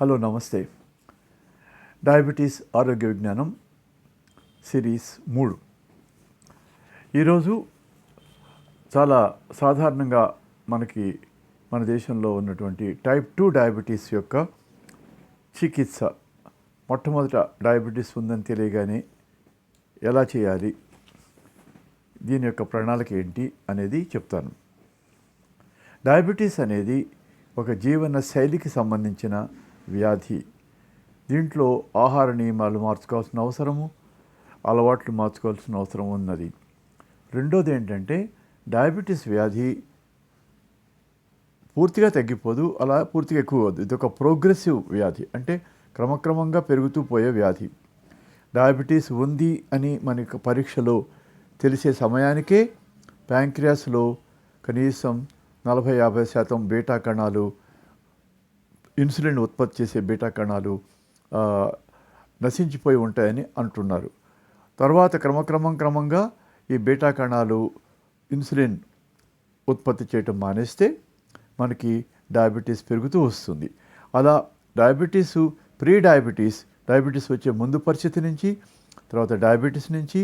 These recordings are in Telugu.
హలో నమస్తే. డయాబెటీస్ ఆరోగ్య విజ్ఞానం సిరీస్ మూడు. ఈరోజు చాలా సాధారణంగా మనకి మన దేశంలో ఉన్నటువంటి టైప్ టూ డయాబెటీస్ యొక్క చికిత్స మొట్టమొదట డయాబెటీస్ ఉందని తెలియగానే ఎలా చేయాలి దీని యొక్క ప్రణాళిక ఏంటి అనేది చెప్తాను. డయాబెటీస్ అనేది ఒక జీవన శైలికి సంబంధించిన వ్యాధి. దీంట్లో ఆహార నియమాలు మార్చుకోవాల్సిన అవసరము అలవాట్లు మార్చుకోవాల్సిన అవసరం ఉన్నది. రెండోది ఏంటంటే డయాబెటీస్ వ్యాధి పూర్తిగా తగ్గిపోదు అలా పూర్తిగా ఎక్కువ అవ్వదు ఇది ఒక ప్రోగ్రెసివ్ వ్యాధి అంటే క్రమక్రమంగా పెరుగుతూ పోయే వ్యాధి. డయాబెటీస్ ఉంది అని మనకి పరీక్షలో తెలిసే సమయానికే ప్యాంక్రియాస్లో కనీసం నలభై యాభై శాతం బీటా కణాలు ఇన్సులిన్ ఉత్పత్తి చేసే బీటా కణాలు నశించిపోయి ఉంటాయని అంటున్నారు. తర్వాత క్రమక్రమం క్రమంగా ఈ బీటా కణాలు ఇన్సులిన్ ఉత్పత్తి చేయటం మానేస్తే మనకి డయాబెటీస్ పెరుగుతూ వస్తుంది. అలా డయాబెటీస్ ప్రీ డయాబెటీస్ డయాబెటీస్ వచ్చే ముందు పరిస్థితి నుంచి తర్వాత డయాబెటీస్ నుంచి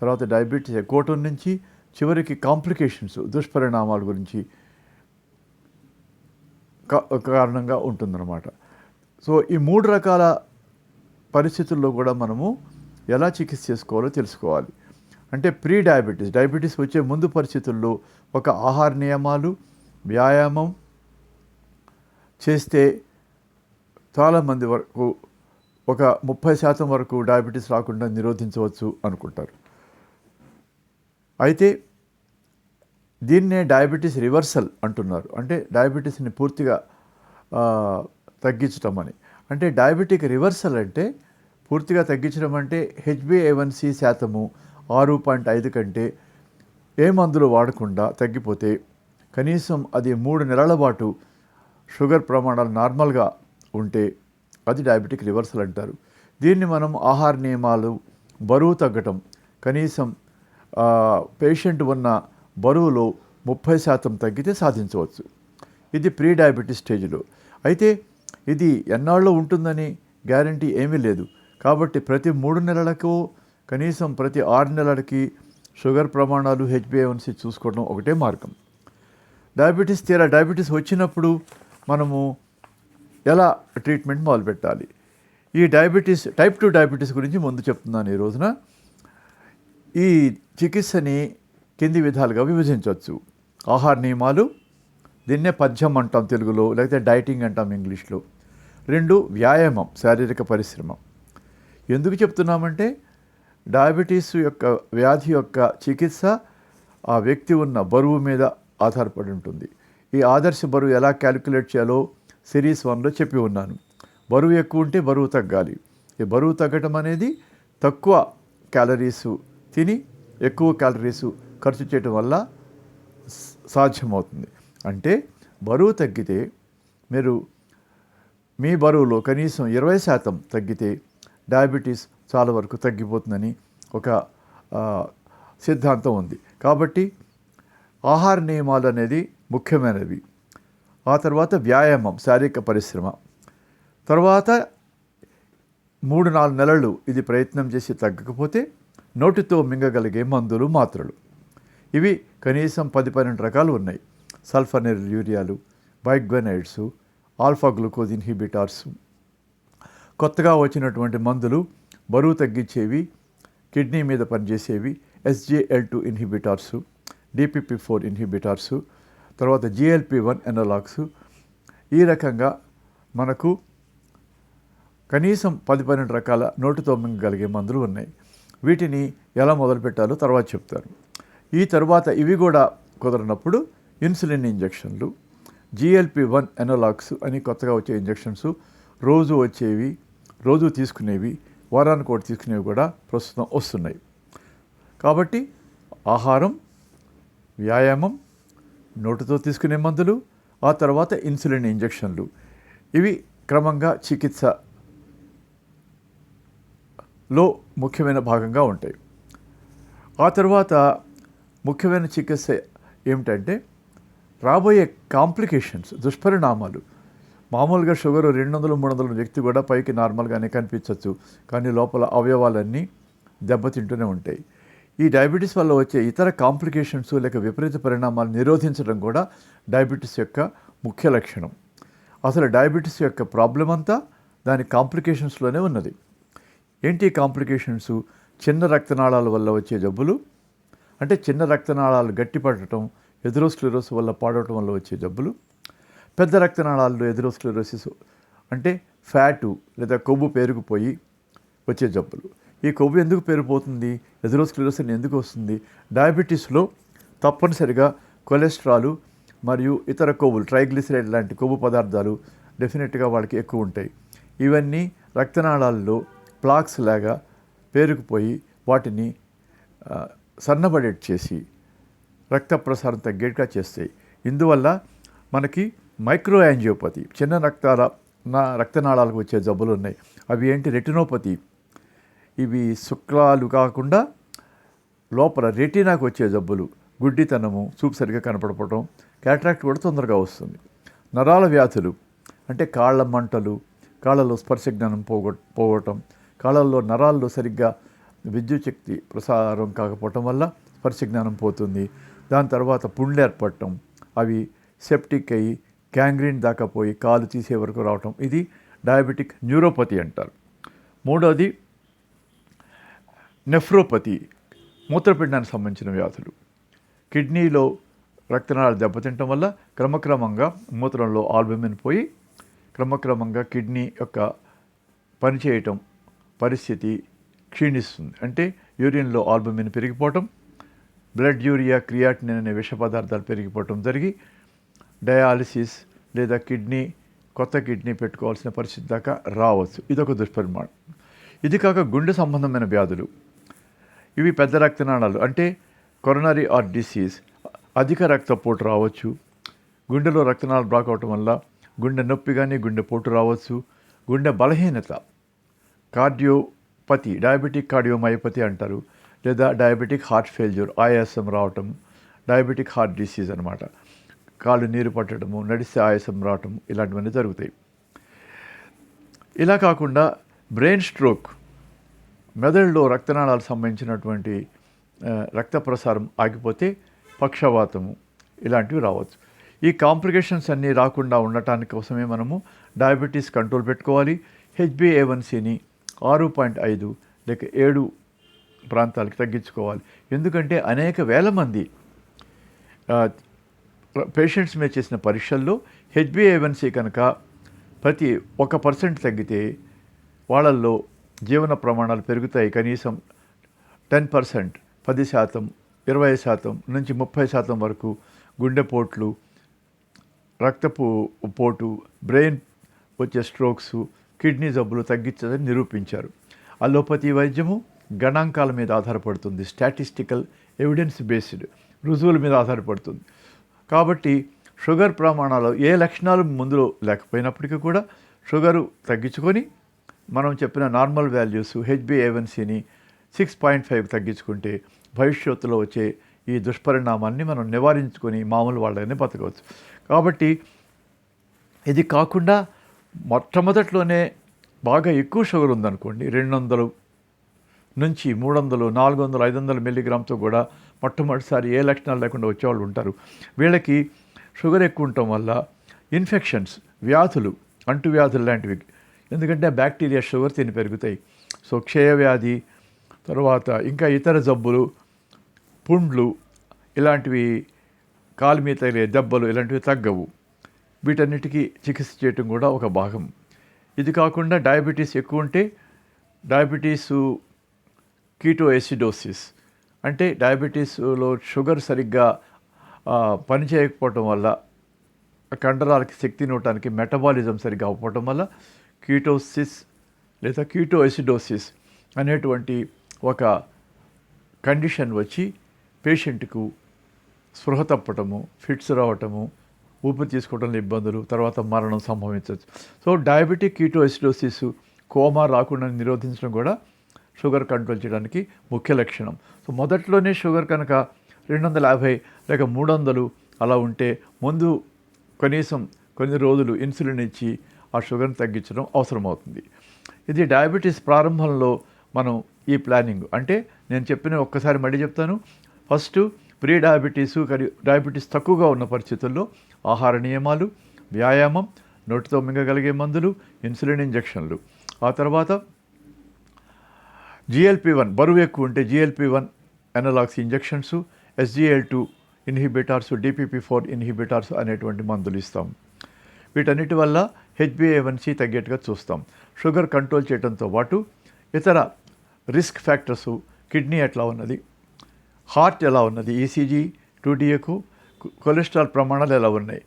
తర్వాత డయాబెటీస్ ఎకోటం నుంచి చివరికి కాంప్లికేషన్స్ దుష్పరిణామాల గురించి కారణంగా ఉంటుందన్నమాట. సో ఈ మూడు రకాల పరిస్థితుల్లో కూడా మనము ఎలా చికిత్స చేసుకోవాలో తెలుసుకోవాలి. అంటే ప్రీ డయాబెటీస్ డయాబెటీస్ వచ్చే ముందు పరిస్థితుల్లో ఒక ఆహార నియమాలు వ్యాయామం చేస్తే చాలామంది వరకు ఒక ముప్పై శాతం వరకు డయాబెటీస్ రాకుండా నిరోధించవచ్చు అనుకుంటారు. అయితే దీన్నే డయాబెటీస్ రివర్సల్ అంటున్నారు. అంటే డయాబెటీస్ని పూర్తిగా తగ్గించటం అని అంటే డయాబెటిక్ రివర్సల్ అంటే పూర్తిగా తగ్గించడం అంటే హెచ్బిఏవన్సి శాతము ఆరు పాయింట్ ఐదు కంటే ఏ మందులు వాడకుండా తగ్గిపోతే కనీసం అది మూడు నెలల పాటు షుగర్ ప్రమాణాలు నార్మల్గా ఉంటే అది డయాబెటిక్ రివర్సల్ అంటారు. దీన్ని మనం ఆహార నియమాలు బరువు తగ్గటం కనీసం పేషెంట్ ఉన్న బరువులో ముప్పై శాతం తగ్గితే సాధించవచ్చు. ఇది ప్రీ డయాబెటీస్ స్టేజ్లో. అయితే ఇది ఎన్నాళ్ళు ఉంటుందని గ్యారంటీ ఏమీ లేదు. కాబట్టి ప్రతి మూడు నెలలకు కనీసం ప్రతి ఆరు నెలలకి షుగర్ ప్రమాణాలు హెచ్బిఏవన్సి చూసుకోవడం ఒకటే మార్గం. డయాబెటీస్ తీరా డయాబెటీస్ వచ్చినప్పుడు మనము ఎలా ట్రీట్మెంట్ మొదలుపెట్టాలి? ఈ డయాబెటీస్ టైప్ టూ డయాబెటీస్ గురించి ముందు చెప్తున్నాను ఈ రోజున. ఈ చికిత్సని కింది విధాలుగా విభజించవచ్చు. ఆహార నియమాలు దీన్నే పద్యం అంటాం తెలుగులో లేకపోతే డైటింగ్ అంటాం ఇంగ్లీష్లో. రెండు వ్యాయామం శారీరక పరిశ్రమ. ఎందుకు చెప్తున్నామంటే డయాబెటీస్ యొక్క వ్యాధి యొక్క చికిత్స ఆ వ్యక్తి ఉన్న బరువు మీద ఆధారపడి ఉంటుంది. ఈ ఆదర్శ బరువు ఎలా క్యాలిక్యులేట్ చేయాలో సిరీస్ వన్లో చెప్పి ఉన్నాను. బరువు ఎక్కువ ఉంటే బరువు తగ్గాలి. ఈ బరువు తగ్గటం అనేది తక్కువ క్యాలరీస్ తిని ఎక్కువ క్యాలరీసు ఖర్చు చేయటం వల్ల సాధ్యమవుతుంది. అంటే బరువు తగ్గితే మీరు మీ బరువులో కనీసం ఇరవై శాతం తగ్గితే డయాబెటీస్ చాలా వరకు తగ్గిపోతుందని ఒక సిద్ధాంతం ఉంది. కాబట్టి ఆహార నియమాలు అనేది ముఖ్యమైనవి. ఆ తర్వాత వ్యాయామం శారీరక పరిశ్రమ. తర్వాత మూడు నాలుగు నెలలు ఇది ప్రయత్నం చేసి తగ్గకపోతే నోటితో మింగగలిగే మందులు మాత్రలు. ఇవి కనీసం పది పన్నెండు రకాలు ఉన్నాయి. సల్ఫనర్ యూరియాలు బైగ్వెనైడ్స్ ఆల్ఫా గ్లూకోజ్ ఇన్హిబిటార్స్. కొత్తగా వచ్చినటువంటి మందులు బరువు తగ్గించేవి కిడ్నీ మీద పనిచేసేవి SGL two inhibitors DPP four inhibitors తర్వాత జిఎల్పి వన్ ఎనలాగ్స్. ఈ రకంగా మనకు కనీసం పది పన్నెండు రకాల నోటితో మింగగలిగే మందులు ఉన్నాయి. వీటిని ఎలా మొదలుపెట్టాలో తర్వాత చెప్తారు. ఈ తర్వాత ఇవి కూడా కుదరనప్పుడు ఇన్సులిన్ ఇంజెక్షన్లు జిఎల్పి వన్ ఎనలాగ్స్ అని కొత్తగా వచ్చే ఇంజెక్షన్స్ రోజు వచ్చేవి రోజు తీసుకునేవి వారానికి ఒకటి తీసుకునేవి కూడా ప్రస్తుతం వస్తున్నాయి. కాబట్టి ఆహారం వ్యాయామం నోటితో తీసుకునే మందులు ఆ తర్వాత ఇన్సులిన్ ఇంజెక్షన్లు. ఇవి క్రమంగా చికిత్స లో ముఖ్యమైన భాగంగా ఉంటాయి. ఆ తర్వాత ముఖ్యమైన చికిత్స ఏమిటంటే రాబోయే కాంప్లికేషన్స్ దుష్పరిణామాలు. మామూలుగా షుగర్ రెండు వందలు మూడు వందల వ్యక్తి కూడా పైకి నార్మల్గానే కనిపించవచ్చు కానీ లోపల అవయవాలన్నీ దెబ్బతింటూనే ఉంటాయి. ఈ డయాబెటీస్ వల్ల వచ్చే ఇతర కాంప్లికేషన్స్ లేక విపరీత పరిణామాలు నిరోధించడం కూడా డయాబెటీస్ యొక్క ముఖ్య లక్షణం. అసలు డయాబెటీస్ యొక్క ప్రాబ్లం అంతా దాని కాంప్లికేషన్స్లోనే ఉన్నది. ఏంటి కాంప్లికేషన్స్? చిన్న రక్తనాళాల వల్ల వచ్చే జబ్బులు అంటే చిన్న రక్తనాళాలు గట్టిపడటం ఎథెరోస్క్లెరోసిస్ వల్ల పాడవటం వల్ల వచ్చే జబ్బులు. పెద్ద రక్తనాళాల్లో ఎథెరోస్క్లెరోసిస్ అంటే ఫ్యాటు లేదా కొవ్వు పేరుకుపోయి వచ్చే జబ్బులు. ఈ కొవ్వు ఎందుకు పేరుపోతుంది ఎథెరోస్క్లెరోసిస్ ఎందుకు వస్తుంది? డయాబెటీస్లో తప్పనిసరిగా కొలెస్ట్రాలు మరియు ఇతర కొవ్వులు ట్రైగ్లిసరైడ్ లాంటి కొవ్వు పదార్థాలు డెఫినెట్గా వాళ్ళకి ఎక్కువ ఉంటాయి. ఇవన్నీ రక్తనాళాల్లో ప్లాక్స్ లాగా పేరుకుపోయి వాటిని సన్నబడేట్ చేసి రక్త ప్రసారం తగ్గేట్టుగా చేస్తాయి ఇందువల్ల మనకి మైక్రో యాంజియోపతి చిన్న రక్తాల నా రక్తనాళాలకు వచ్చే జబ్బులు ఉన్నాయి. అవి ఏంటి? రెటినోపతి. ఇవి శుక్లాలు కాకుండా లోపల రెటీనాకు వచ్చే జబ్బులు గుడ్డితనము చూపు సరిగా కనపడపడం క్యాట్రాక్ట్ కూడా తొందరగా వస్తుంది. నరాల వ్యాధులు అంటే కాళ్ళ మంటలు కాళ్ళలో స్పర్శ జ్ఞానం పోగొ పోగొట్టడం కాళ్ళల్లో నరాల్లో సరిగ్గా విద్యుత్ శక్తి ప్రసారం కాకపోవటం వల్ల స్పర్శ జ్ఞానం పోతుంది. దాని తర్వాత పుండ్లు ఏర్పడటం అవి సెప్టిక్ అయ్యి గ్యాంగ్రీన్ దాకా పోయి కాలు తీసే వరకు రావటం. ఇది డయాబెటిక్ న్యూరోపతి అంటారు. మూడోది నెఫ్రోపతి మూత్రపిండానికి సంబంధించిన వ్యాధులు. కిడ్నీలో రక్తనాళాలు దెబ్బతింటం వల్ల క్రమక్రమంగా మూత్రంలో ఆల్బమిన్ పోయి క్రమక్రమంగా కిడ్నీ యొక్క పనిచేయటం పరిస్థితి క్షీణిస్తుంది. అంటే యూరిన్లో ఆల్బమిన్ పెరిగిపోవటం బ్లడ్ యూరియా క్రియాటినిన్ అనే విష పదార్థాలు పెరిగిపోవటం జరిగి డయాలిసిస్ లేదా కిడ్నీ కొత్త కిడ్నీ పెట్టుకోవాల్సిన పరిస్థితి దాకా రావచ్చు. ఇదొక దుష్పరిమాణం. ఇది కాక గుండె సంబంధమైన వ్యాధులు. ఇవి పెద్ద రక్తనాళాలు. అంటే కొరనరీ ఆర్ డిసీజ్ అధిక రక్తపోటు రావచ్చు. గుండెలో రక్తనాళాలు బ్లాక్ అవటం వల్ల గుండె నొప్పి కానీ గుండె పోటు రావచ్చు. గుండె బలహీనత కార్డియో పతి డయాబెటిక్ కార్డియోమయోపతి అంటారు లేదా డయాబెటిక్ హార్ట్ ఫెయిల్యూర్ ఆయాసం రావటం డయాబెటిక్ హార్ట్ డిసీజ్ అనమాట కాళ్ళు నీరు పట్టడము నడిస్తే ఆయాసం రావటం ఇలాంటివన్నీ జరుగుతాయి. ఇలా కాకుండా బ్రెయిన్ స్ట్రోక్ మెదడులో రక్తనాళాలు సంబంధించినటువంటి రక్త ప్రసారం ఆగిపోతే పక్షవాతము ఇలాంటివి రావచ్చు. ఈ కాంప్లికేషన్స్ అన్నీ రాకుండా ఉండటానికి కోసమే మనము డయాబెటీస్ కంట్రోల్ పెట్టుకోవాలి. హెచ్బిఏవన్సీని ఆరు పాయింట్ ఐదు లేక ఏడు ప్రాంతాలకు తగ్గించుకోవాలి. ఎందుకంటే అనేక వేల మంది పేషెంట్స్ మీద చేసిన పరీక్షల్లో హెచ్బిఏవన్సీ కనుక ప్రతి ఒక పర్సెంట్ తగ్గితే వాళ్ళల్లో జీవన ప్రమాణాలు పెరుగుతాయి. కనీసం టెన్ పర్సెంట్ పది శాతం ఇరవై శాతం నుంచి ముప్పై శాతం వరకు గుండెపోట్లు రక్తపు పోటు బ్రెయిన్ వచ్చే స్ట్రోక్స్ కిడ్నీ జబ్బులు తగ్గించదని నిరూపించారు. అలోపతి వైద్యము గణాంకాల మీద ఆధారపడుతుంది. స్టాటిస్టికల్ ఎవిడెన్స్ బేస్డ్ రుజువుల మీద ఆధారపడుతుంది. కాబట్టి షుగర్ ప్రమాణాలు ఏ లక్షణాలు ముందులో లేకపోయినప్పటికీ కూడా షుగరు తగ్గించుకొని మనం చెప్పిన నార్మల్ వాల్యూస్ హెచ్బిఏవన్సీని సిక్స్ పాయింట్ ఫైవ్ తగ్గించుకుంటే భవిష్యత్తులో వచ్చే ఈ దుష్పరిణామాన్ని మనం నివారించుకొని మామూలు వాళ్ళని బతకవచ్చు. కాబట్టి ఇది కాకుండా మొట్టమొదట్లోనే బాగా ఎక్కువ షుగర్ ఉందనుకోండి రెండు వందలు నుంచి మూడు వందలు నాలుగు వందలు ఐదు వందల మిల్లీగ్రామ్తో కూడా మొట్టమొదటిసారి ఏ లక్షణాలు లేకుండా వచ్చేవాళ్ళు ఉంటారు. వీళ్ళకి షుగర్ ఎక్కువ ఉండటం వల్ల ఇన్ఫెక్షన్స్ వ్యాధులు అంటువ్యాధులు లాంటివి ఎందుకంటే బ్యాక్టీరియా షుగర్ తిని పెరుగుతాయి. సో క్షయవ్యాధి తర్వాత ఇంకా ఇతర జబ్బులు పుండ్లు ఇలాంటివి కాలు మీద తగిలే దెబ్బలు ఇలాంటివి తగ్గవు. వీటన్నిటికీ చికిత్స చేయటం కూడా ఒక భాగం. ఇది కాకుండా డయాబెటీస్ ఎక్కువ ఉంటే డయాబెటీసు కీటో ఎసిడోసిస్ అంటే డయాబెటీస్లో షుగర్ సరిగ్గా పనిచేయకపోవటం వల్ల కండరాలకి శక్తి ఇవ్వటానికి మెటబాలిజం సరిగ్గా అవ్వటం వల్ల కీటోసిస్ లేదా కీటో ఎసిడోసిస్ అనేటువంటి ఒక కండిషన్ వచ్చి పేషెంట్కు స్పృహ తప్పటము ఫిట్స్ రావటము ఊపిరి తీసుకోవడంలో ఇబ్బందులు తర్వాత మరణం సంభవించవచ్చు. సో డయాబెటిక్ కీటోఎసిడోసిస్ కోమా రాకుండా నిరోధించడం కూడా షుగర్ కంట్రోల్ చేయడానికి ముఖ్య లక్షణం. సో మొదట్లోనే షుగర్ కనుక రెండు వందల యాభై లేక మూడు వందలు అలా ఉంటే ముందు కనీసం కొన్ని రోజులు ఇన్సులిన్ ఇచ్చి ఆ షుగర్ని తగ్గించడం అవసరమవుతుంది. ఇది డయాబెటీస్ ప్రారంభంలో మనం ఈ ప్లానింగ్ అంటే నేను చెప్పిన ఒక్కసారి మళ్ళీ చెప్తాను. ఫస్ట్ ప్రీ డయాబెటీసు కరి డయాబెటీస్ తక్కువగా ఉన్న పరిస్థితుల్లో ఆహార నియమాలు వ్యాయామం నోటితో మింగగలిగే మందులు ఇన్సులిన్ ఇంజెక్షన్లు. ఆ తర్వాత జిఎల్పి వన్ బరువు ఎక్కువ ఉంటే G L P one analogues injections S G L two inhibitors D P P four inhibitors అనేటువంటి మందులు ఇస్తాం. వీటన్నిటి వల్ల హెచ్బిఏవన్సీ తగ్గేట్టుగా చూస్తాం. షుగర్ కంట్రోల్ చేయడంతో పాటు ఇతర రిస్క్ ఫ్యాక్టర్స్ కిడ్నీ ఎట్లా ఉన్నది హార్ట్ ఎలా ఉన్నది? ఈసీజీ టూటీఏకు కొలెస్ట్రాల్ ప్రమాణాలు ఎలా ఉన్నాయి?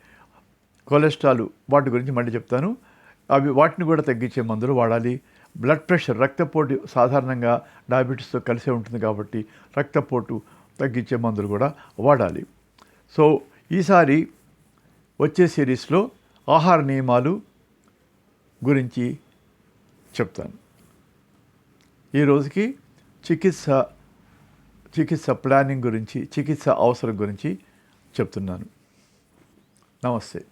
కొలెస్ట్రాల్ వాటి గురించి మళ్ళీ చెప్తాను. అవి వాటిని కూడా తగ్గించే మందులు వాడాలి. బ్లడ్ ప్రెషర్ రక్తపోటు సాధారణంగా డయాబెటీస్తో కలిసే ఉంటుంది కాబట్టి రక్తపోటు తగ్గించే మందులు కూడా వాడాలి. సో ఈసారి వచ్చే సిరీస్లో ఆహార నియమాలు గురించి చెప్తాను. ఈ రోజుకి చికిత్స చికిత్స ప్లానింగ్ గురించి చికిత్స అవసరం గురించి చెప్తున్నాను. నమస్తే.